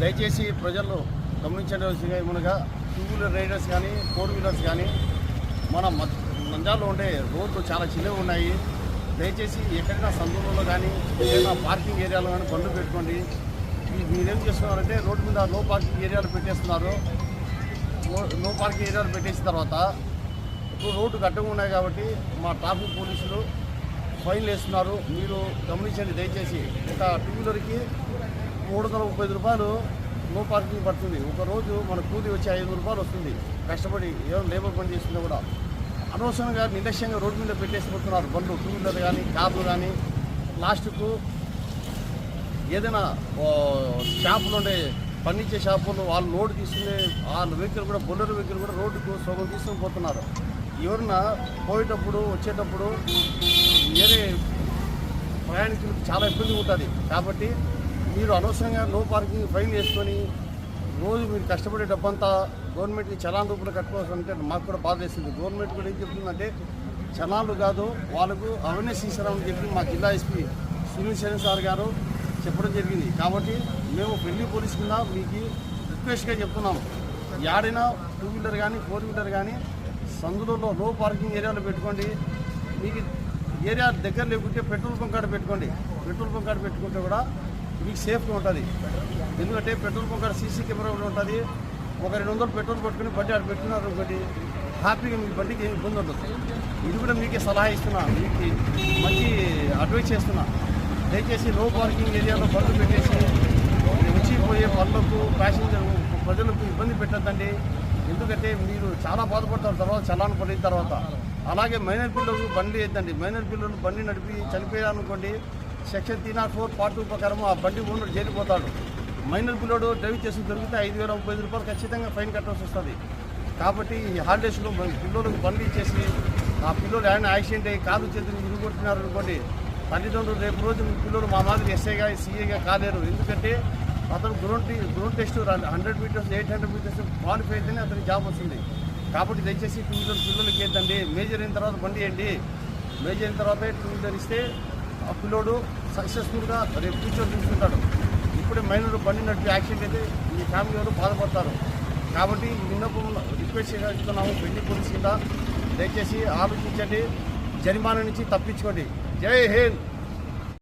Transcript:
దయచేసి ప్రజలు గమనించవలసిగా ఏమనగా టూ వీలర్ రైడర్స్ కానీ ఫోర్ వీలర్స్ కానీ మన మద్- నంద్యాలలో ఉండే రోడ్లు చాలా చిన్నవి ఉన్నాయి. దయచేసి ఎక్కడైనా సందులలో కానీ ఏదైనా పార్కింగ్ ఏరియాలో కానీ బండ్లు పెట్టుకోండి. మీరేం చేస్తున్నారంటే రోడ్డు మీద నో పార్కింగ్ ఏరియాలు పెట్టేస్తున్నారు. నో- పార్కింగ్ ఏరియాలు పెట్టేసిన తర్వాత ఇప్పుడు రోడ్డు గట్టగా ఉన్నాయి కాబట్టి మా ట్రాఫిక్ పోలీసులు ఫైన్లు వేస్తున్నారు. మీరు గమనించండి దయచేసి. ఒక టూ వీలర్కి మూడు వందల ముప్పై రూపాయలు నో పార్కింగ్ పడుతుంది. ఒకరోజు మన కూలి వచ్చి ఐదు రూపాయలు వస్తుంది. కష్టపడి ఏదో లేబర్ పని చేస్తున్నా కూడా. అనవసరంగా నిర్లక్ష్యంగా రోడ్డు మీద పెట్టేసిపోతున్నారు బండ్లు టూ వీలర్ కానీ కార్లు కానీ లాస్ట్కు ఏదైనా షాపులు ఉండే ఫర్నిచర్ షాపులు వాళ్ళు లోడ్ తీసుకునే వాళ్ళ వెహికల్ కూడా బొల్లెరు వెహికల్ కూడా రోడ్డుకు సగం తీసుకుని పోతున్నారు. ఎవరన్నా పోయేటప్పుడు వచ్చేటప్పుడు వేరే ప్రయాణికులకు చాలా ఇబ్బంది ఉంటుంది. కాబట్టి మీరు అనవసరంగా నో పార్కింగ్ ఫైన్ వేసుకొని రోజు మీరు కష్టపడే డబ్బంతా గవర్నమెంట్కి చలాన్ రూపంలో కట్టుకోవాల్సి అంటే మాకు కూడా బాధ వేస్తుంది గవర్నమెంట్ కూడా ఏం చెప్తుందంటే చలాన్లు కాదు వాళ్ళకు అవేర్నెస్ ఇస్తారని చెప్పి మా జిల్లా ఎస్పీ సునీల్ శరణ్ సార్ గారు చెప్పడం జరిగింది. కాబట్టి మేము పెళ్ళి పోలీస్ కింద మీకు రిక్వెస్ట్గా చెప్తున్నాం. యాడైనా టూ వీలర్ కానీ ఫోర్ వీలర్ కానీ సందులలో లో పార్కింగ్ ఏరియాలో పెట్టుకోండి. మీకు ఏరియా దగ్గర లేకుంటే పెట్రోల్ బంక్ కాడ పెట్టుకోండి. పెట్రోల్ బంక్ కాడ పెట్టుకుంటే కూడా మీకు సేఫ్గా ఉంటుంది. ఎందుకంటే పెట్రోల్ బంక్ కాడ సీసీ కెమెరా కూడా ఉంటుంది. ఒక రెండు వందలు పెట్రోల్ పట్టుకుని బండి ఆడ పెట్టుకున్నారు ఒకటి హ్యాపీగా మీ బండికి ఏమి ఇబ్బంది ఉండదు. ఇది కూడా మీకే సలహా ఇస్తున్నా మీకు మంచి అడ్వైస్ చేస్తున్నా. దయచేసి లో పార్కింగ్ ఏరియాలో బండ్లు పెట్టేసి వచ్చి పోయే పనులకు ప్యాసింజర్ ప్రజలకు ఇబ్బంది పెట్టద్దండి. ఎందుకంటే మీరు చాలా బాధపడతారు తర్వాత చలాన్ పడిన తర్వాత. అలాగే మైనర్ పిల్లలు బండి వేద్దండి మైనర్ పిల్లలు బండి నడిపి చనిపోయారనుకోండి section three not four part two ప్రకారం ఆ బండి ఓనర్ జైలు మైనర్ పిల్లడు డ్రైవ్ చేసి దొరికితే ఐదు వేల ముప్పై ఐదు రూపాయలు ఖచ్చితంగా ఫైన్ కట్టాల్సి వస్తుంది. కాబట్టి ఈ హాలిడేస్లో మన పిల్లలకు బండి ఇచ్చేసి ఆ పిల్లలు ఆయన యాక్సిడెంట్ అయ్యి కాదు చేతులు ఇరుగుతున్నారు అనుకోండి తల్లిదండ్రులు రేపు రోజు మీ పిల్లలు మా మాదిరి ఎస్ఐగా సీఏగా కాలేరు. ఎందుకంటే అతను ground ground test hundred meters eight hundred meters qualify అయితేనే అతనికి జాబ్ వస్తుంది. కాబట్టి దయచేసి టూ వీలర్ పిల్లలకి ఏంటండి మేజర్ అయిన తర్వాత బండి వేయండి. మేజర్ అయిన తర్వాతే టూ వీలర్ ఇస్తే ఆ పిల్లోడు సక్సెస్ఫుల్గా రేపు ఫ్యూచర్ చూసుకుంటాడు. ఇప్పుడే మైనర్ పండినట్టు యాక్సిడెంట్ అయితే మీ ఫ్యామిలీ వాళ్ళు బాధపడతారు. కాబట్టి విన్నపం రిక్వెస్ట్ చేస్తున్నాము పెళ్ళి పోలీస్ కింద. దయచేసి ఆలోచించండి. జరిమానా నుంచి తప్పించుకోండి. జై హింద్!